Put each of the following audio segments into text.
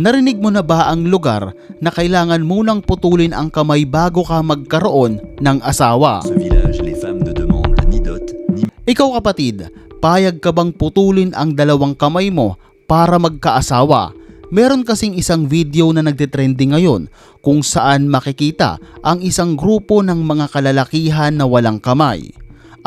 Narinig mo na ba ang lugar na kailangan munang putulin ang kamay bago ka magkaroon ng asawa? Village, dot, ni Ikaw kapatid, payag ka bang putulin ang dalawang kamay mo para magkaasawa? Meron kasing isang video na nagtitrending ngayon kung saan makikita ang isang grupo ng mga kalalakihan na walang kamay.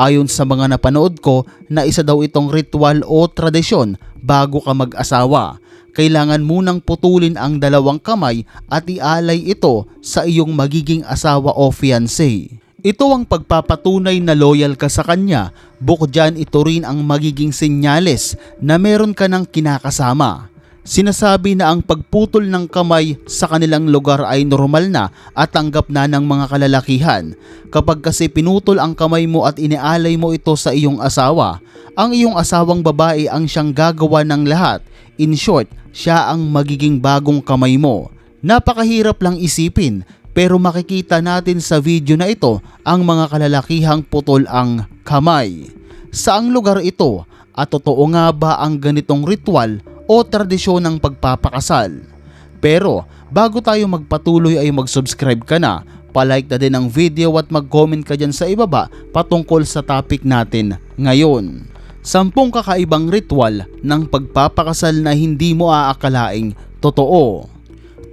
Ayon sa mga napanood ko na isa daw itong ritual o tradisyon bago ka mag-asawa. Kailangan munang putulin ang dalawang kamay at ialay ito sa iyong magiging asawa o fiancé. Ito ang pagpapatunay na loyal ka sa kanya, bukod dyan ito rin ang magiging senyales na meron ka ng kinakasama. Sinasabi na ang pagputol ng kamay sa kanilang lugar ay normal na at tanggap na ng mga kalalakihan. Kapag kasi pinutol ang kamay mo at inialay mo ito sa iyong asawa, ang iyong asawang babae ang siyang gagawa ng lahat. In short, siya ang magiging bagong kamay mo. Napakahirap lang isipin pero makikita natin sa video na ito ang mga kalalakihang putol ang kamay. Saang lugar ito at totoo nga ba ang ganitong ritual o tradisyon ng pagpapakasal? Pero bago tayo magpatuloy ay mag-subscribe ka na, palike na din ang video at mag-comment ka dyan sa ibaba patungkol sa topic natin ngayon. Sampung kakaibang ritual ng pagpapakasal na hindi mo aakalaing totoo.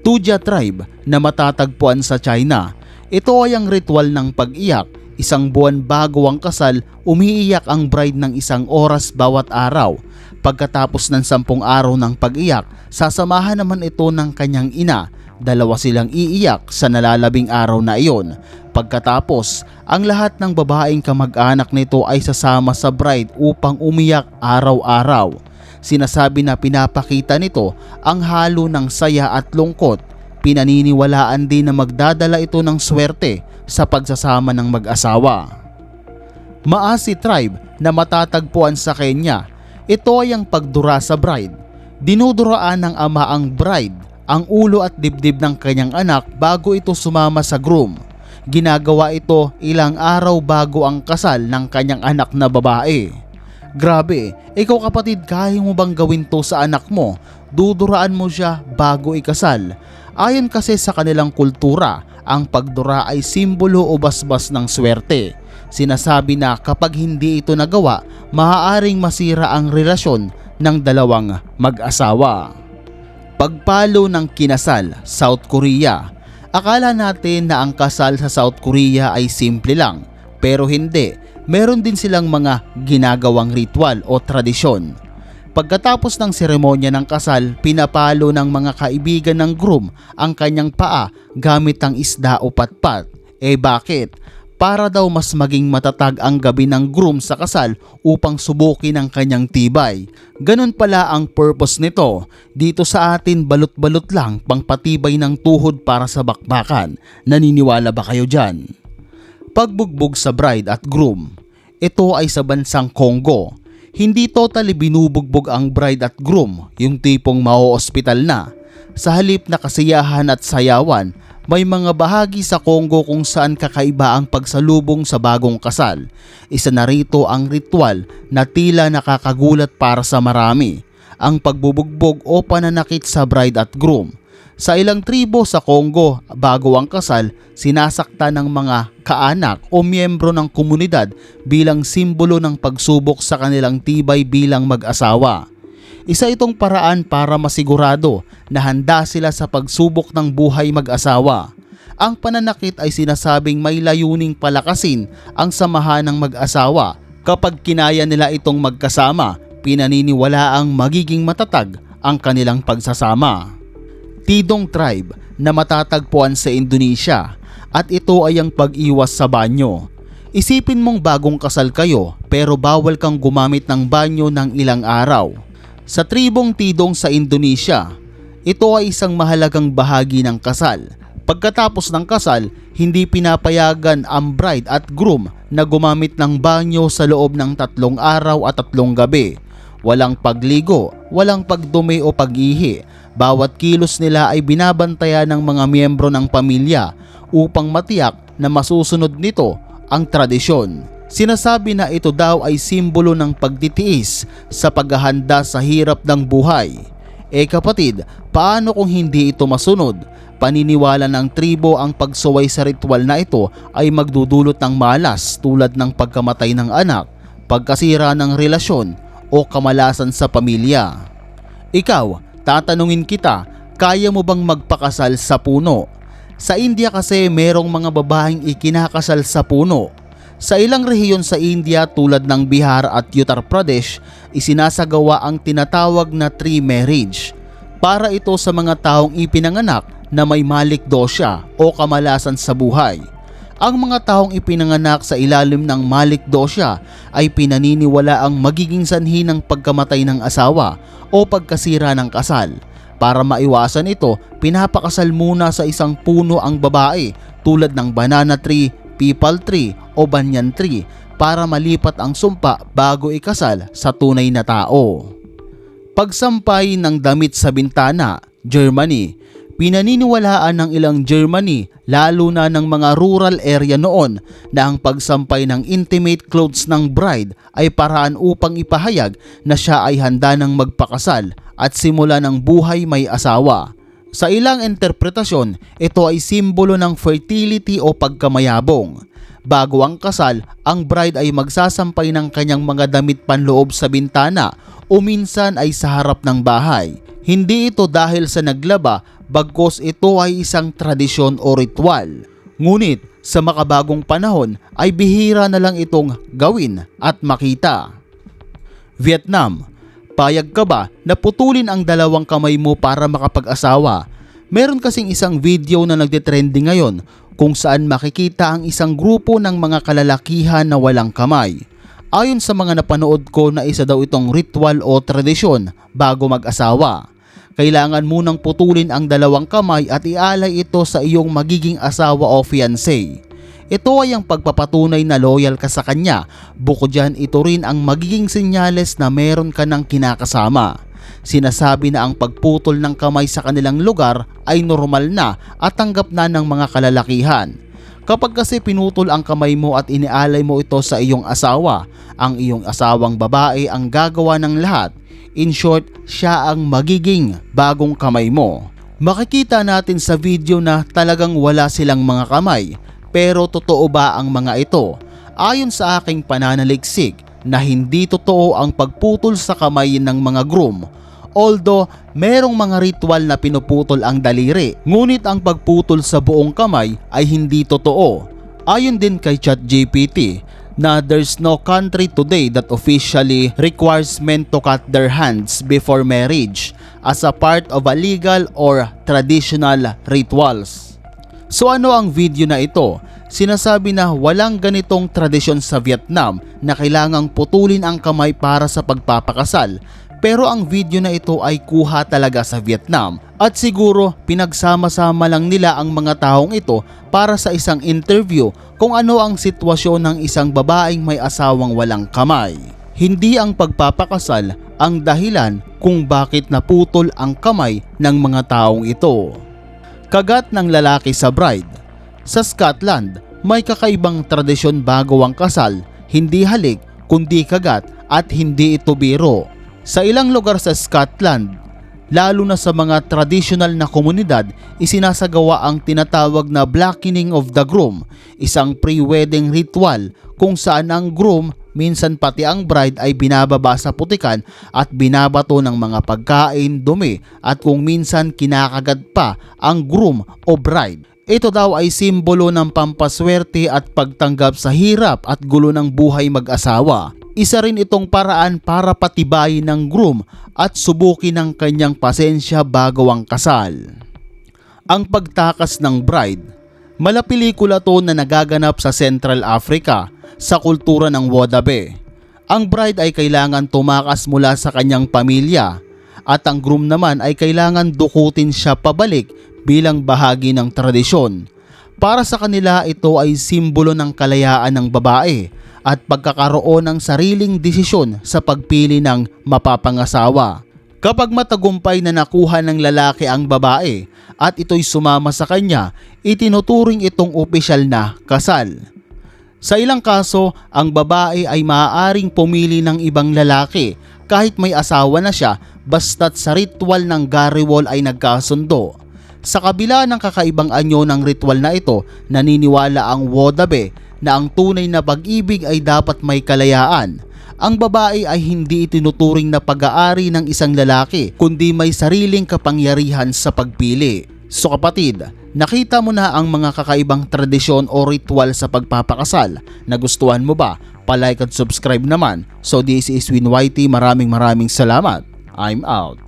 Tuja tribe na matatagpuan sa China. Ito ay ang ritual ng pag-iyak. Isang buwan bago ang kasal, umiiyak ang bride ng isang oras bawat araw. Pagkatapos ng sampung araw ng pag-iyak, sasamahan naman ito ng kanyang ina. Dalawa silang iiyak sa nalalabing araw na iyon. Pagkatapos, ang lahat ng babaeng kamag-anak nito ay sasama sa bride upang umiyak araw-araw. Sinasabi na pinapakita nito ang halo ng saya at lungkot. Pinaniniwalaan din na magdadala ito ng swerte sa pagsasama ng mag-asawa. Maasi tribe na matatagpuan sa Kenya. Ito ay ang pagdura sa bride. Dinuduraan ng ama ang bride, ang ulo at dibdib ng kanyang anak bago ito sumama sa groom. Ginagawa ito ilang araw bago ang kasal ng kanyang anak na babae. Grabe, ikaw kapatid, kaya mo bang gawin to sa anak mo? Duduraan mo siya bago ikasal. Ayon kasi sa kanilang kultura, ang pagdura ay simbolo o basbas ng swerte. Sinasabi na kapag hindi ito nagawa, maaaring masira ang relasyon ng dalawang mag-asawa. Pagpalo ng kinasal, South Korea. Akala natin na ang kasal sa South Korea ay simple lang, pero hindi. Meron din silang mga ginagawang ritual o tradisyon. Pagkatapos ng seremonya ng kasal, pinapalo ng mga kaibigan ng groom ang kanyang paa gamit ang isda o patpat. Eh bakit? Para daw mas maging matatag ang gabi ng groom sa kasal upang subukin ang kanyang tibay. Ganun pala ang purpose nito. Dito sa atin balot-balot lang pangpatibay ng tuhod para sa bakbakan. Naniniwala ba kayo dyan? Pagbugbog sa bride at groom. Ito ay sa bansang Congo. Hindi totally binubugbog ang bride at groom, yung tipong mao-ospital na. Sa halip na kasiyahan at sayawan, may mga bahagi sa Congo kung saan kakaiba ang pagsalubong sa bagong kasal. Isa na rito ang ritual na tila nakakagulat para sa marami, ang pagbubugbog o pananakit sa bride at groom. Sa ilang tribo sa Congo, bago ang kasal, sinasakta ng mga kaanak o miyembro ng komunidad bilang simbolo ng pagsubok sa kanilang tibay bilang mag-asawa. Isa itong paraan para masigurado na handa sila sa pagsubok ng buhay mag-asawa. Ang pananakit ay sinasabing may layuning palakasin ang samahan ng mag-asawa. Kapag kinaya nila itong magkasama, pinaniniwala ang magiging matatag ang kanilang pagsasama. Tidong tribe na matatagpuan sa Indonesia at ito ay ang pag-iwas sa banyo. Isipin mong bagong kasal kayo pero bawal kang gumamit ng banyo ng ilang araw. Sa tribong Tidong sa Indonesia, ito ay isang mahalagang bahagi ng kasal. Pagkatapos ng kasal, hindi pinapayagan ang bride at groom na gumamit ng banyo sa loob ng tatlong araw at tatlong gabi. Walang pagligo, walang pagdumi o pag-ihi. Bawat kilos nila ay binabantayan ng mga miyembro ng pamilya upang matiyak na masusunod nito ang tradisyon. Sinasabi na ito daw ay simbolo ng pagtitiis sa paghahanda sa hirap ng buhay. Eh kapatid, paano kung hindi ito masunod? Paniniwala ng tribo ang pagsuway sa ritual na ito ay magdudulot ng malas tulad ng pagkamatay ng anak, pagkasira ng relasyon o kamalasan sa pamilya. Ikaw, tatanungin kita, kaya mo bang magpakasal sa puno? Sa India kasi merong mga babaeng ikinakasal sa puno. Sa ilang rehiyon sa India tulad ng Bihar at Uttar Pradesh, isinasagawa ang tinatawag na tree marriage. Para ito sa mga taong ipinanganak na may malik dosya o kamalasan sa buhay. Ang mga taong ipinanganak sa ilalim ng malik dosya ay pinaniniwala ang magiging sanhi ng pagkamatay ng asawa o pagkasira ng kasal. Para maiwasan ito, pinapakasal muna sa isang puno ang babae tulad ng banana tree, peepal tree o banyan tree para malipat ang sumpa bago ikasal sa tunay na tao. Pagsampay ng damit sa bintana, Germany. Pinaniniwalaan ng ilang Germany, lalo na ng mga rural area noon, na ang pagsampay ng intimate clothes ng bride ay paraan upang ipahayag na siya ay handa ng magpakasal at simula ng buhay may asawa. Sa ilang interpretasyon, ito ay simbolo ng fertility o pagkamayabong. Bago ang kasal, ang bride ay magsasampay ng kanyang mga damit panloob sa bintana o minsan ay sa harap ng bahay. Hindi ito dahil sa naglaba, bagkos ito ay isang tradisyon o ritual. Ngunit sa makabagong panahon ay bihira na lang itong gawin at makita. Vietnam, payag ka ba na putulin ang dalawang kamay mo para makapag-asawa? Meron kasing isang video na nagdetrending ngayon kung saan makikita ang isang grupo ng mga kalalakihan na walang kamay. Ayon sa mga napanood ko na isa daw itong ritual o tradisyon bago mag-asawa. Kailangan munang putulin ang dalawang kamay at ialay ito sa iyong magiging asawa o fiancé. Ito ay ang pagpapatunay na loyal ka sa kanya. Bukod dyan, ito rin ang magiging senyales na meron ka ng kinakasama. Sinasabi na ang pagputol ng kamay sa kanilang lugar ay normal na at tanggap na ng mga kalalakihan. Kapag kasi pinutol ang kamay mo at inialay mo ito sa iyong asawa, ang iyong asawang babae ang gagawa ng lahat. In short, siya ang magiging bagong kamay mo. Makikita natin sa video na talagang wala silang mga kamay. Pero totoo ba ang mga ito? Ayon sa aking pananaliksik na hindi totoo ang pagputol sa kamay ng mga groom. Although merong mga ritual na pinuputol ang daliri, ngunit ang pagputol sa buong kamay ay hindi totoo. Ayon din kay ChatGPT na there's no country today that officially requires men to cut their hands before marriage as a part of a legal or traditional rituals. So ano ang video na ito? Sinasabi na walang ganitong tradisyon sa Vietnam na kailangang putulin ang kamay para sa pagpapakasal. Pero ang video na ito ay kuha talaga sa Vietnam at siguro pinagsama-sama lang nila ang mga taong ito para sa isang interview kung ano ang sitwasyon ng isang babaeng may asawang walang kamay. Hindi ang pagpapakasal ang dahilan kung bakit naputol ang kamay ng mga taong ito. Kagat ng lalaki sa bride. Sa Scotland, may kakaibang tradisyon bago ang kasal, hindi halik kundi kagat at hindi ito biro. Sa ilang lugar sa Scotland, lalo na sa mga traditional na komunidad, isinasagawa ang tinatawag na blackening of the groom, isang pre-wedding ritual kung saan ang groom minsan pati ang bride ay binababa sa putikan at binabato ng mga pagkain, dumi at kung minsan kinakagat pa ang groom o bride. Ito daw ay simbolo ng pampaswerte at pagtanggap sa hirap at gulo ng buhay mag-asawa. Isa rin itong paraan para patibayin ng groom at subukin ang kanyang pasensya bago ang kasal. Ang pagtakas ng bride Mala pelikula to na nagaganap sa Central Africa sa kultura ng Wodabe. Ang bride ay kailangan tumakas mula sa kanyang pamilya at ang groom naman ay kailangan dukutin siya pabalik bilang bahagi ng tradisyon. Para sa kanila ito ay simbolo ng kalayaan ng babae at pagkakaroon ng sariling desisyon sa pagpili ng mapapangasawa. Kapag matagumpay na nakuha ng lalaki ang babae at ito'y sumama sa kanya, itinuturing itong opisyal na kasal. Sa ilang kaso, ang babae ay maaaring pumili ng ibang lalaki kahit may asawa na siya basta't sa ritual ng Gariwol ay nagkasundo. Sa kabila ng kakaibang anyo ng ritual na ito, naniniwala ang Wodabe na ang tunay na pag-ibig ay dapat may kalayaan. Ang babae ay hindi itinuturing na pag-aari ng isang lalaki, kundi may sariling kapangyarihan sa pagpili. So kapatid, nakita mo na ang mga kakaibang tradisyon o ritual sa pagpapakasal. Nagustuhan mo ba? Palike at subscribe naman. So this is Win YT. Maraming maraming salamat. I'm out.